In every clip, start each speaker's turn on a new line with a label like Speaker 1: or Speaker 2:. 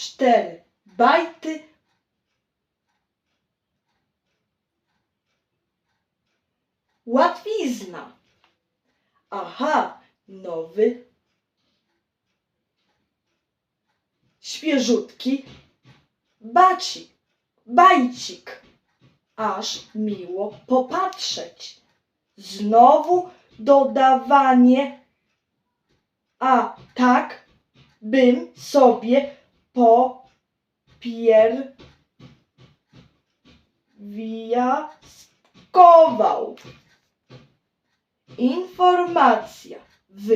Speaker 1: cztery bajty łatwizna. Aha, nowy, świeżutki bacik, bajcik. Aż miło popatrzeć. Znowu dodawanie, a tak bym sobie popierwiastkował. Informacja w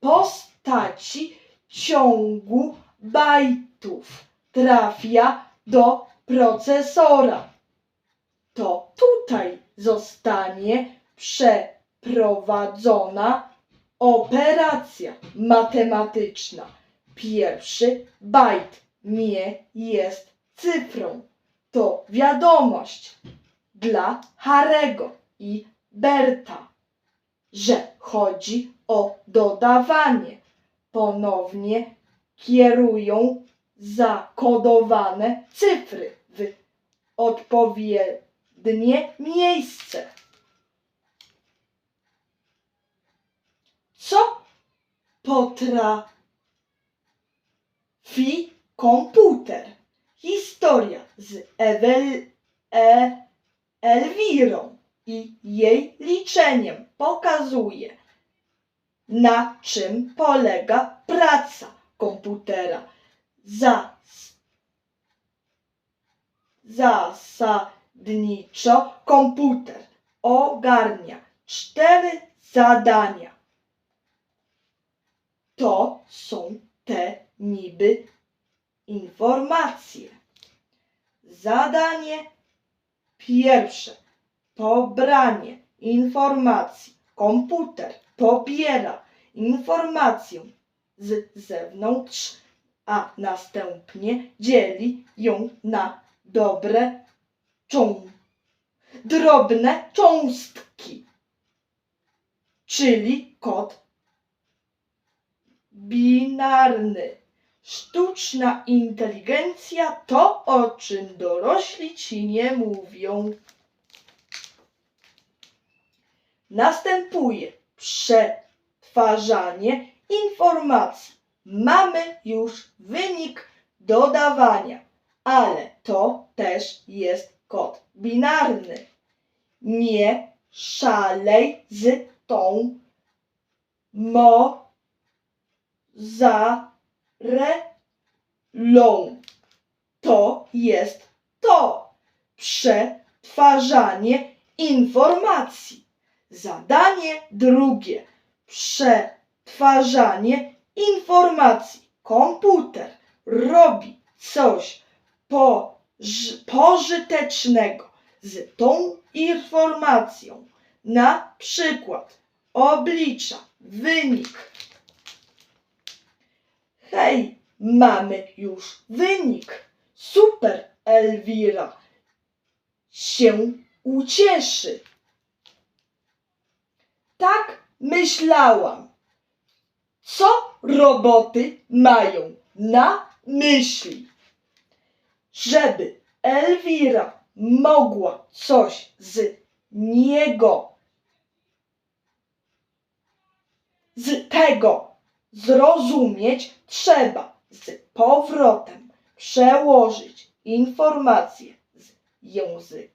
Speaker 1: postaci ciągu bajtów trafia do procesora. To tutaj zostanie przeprowadzona operacja matematyczna. Pierwszy bajt nie jest cyfrą. To wiadomość dla Harego i Berta, że chodzi o dodawanie. Ponownie kierują zakodowane cyfry w odpowiednie miejsce. Co potrafi komputer? Historia z Ewel, e, Elwirą i jej liczeniem pokazuje, na czym polega praca komputera. Zas, zasadniczo komputer ogarnia cztery zadania. To są te niby informacje. Zadanie pierwsze. Pobranie informacji. Komputer pobiera informację z zewnątrz, a następnie dzieli ją na dobre cząstki. Drobne cząstki, czyli kod binarny. Sztuczna inteligencja to, o czym dorośli ci nie mówią. Następuje przetwarzanie informacji. Mamy już wynik dodawania, ale to też jest kod binarny. Nie szalej z tą mo za relą. To jest to przetwarzanie informacji. Zadanie drugie. Przetwarzanie informacji. Komputer robi coś poż- pożytecznego z tą informacją. Na przykład oblicza wynik Hej, mamy już wynik. Super, Elwira się ucieszy. Tak myślałam. Co roboty mają na myśli? Żeby Elwira mogła coś z niego, z tego zrozumieć, trzeba z powrotem przełożyć informacje z języka.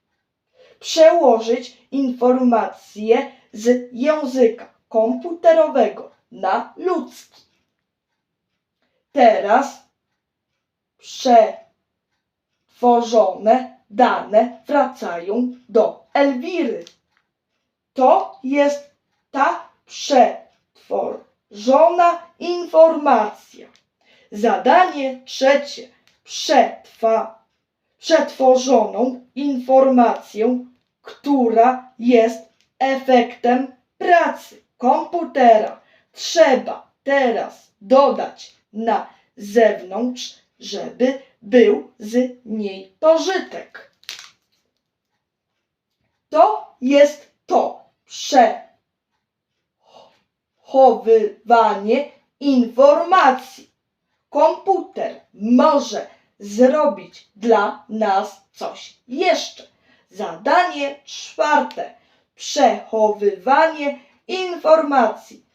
Speaker 1: Przełożyć informacje z języka komputerowego na ludzki. Teraz przetworzone dane wracają do Elwiry. To jest ta przetworzona informacja. Zadanie trzecie. Przetwa, przetworzoną informację, która jest efektem pracy komputera. Trzeba teraz dodać na zewnątrz, żeby był z niej pożytek. To jest to przechowywanie informacji. Komputer może zrobić dla nas coś jeszcze. Zadanie czwarte. Przechowywanie informacji.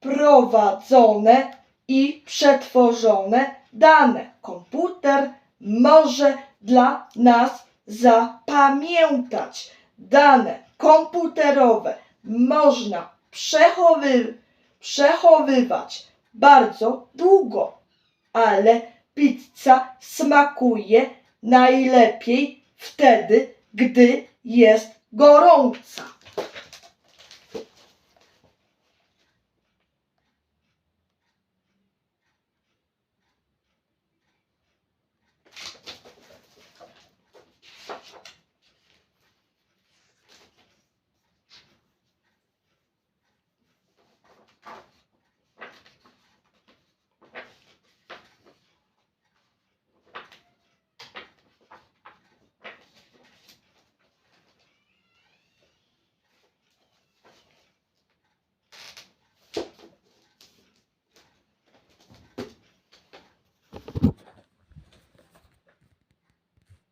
Speaker 1: Prowadzone i przetworzone dane. Komputer może dla nas zapamiętać. Dane komputerowe można przechowy, przechowywać bardzo długo, ale pizza smakuje najlepiej wtedy, gdy jest gorąca.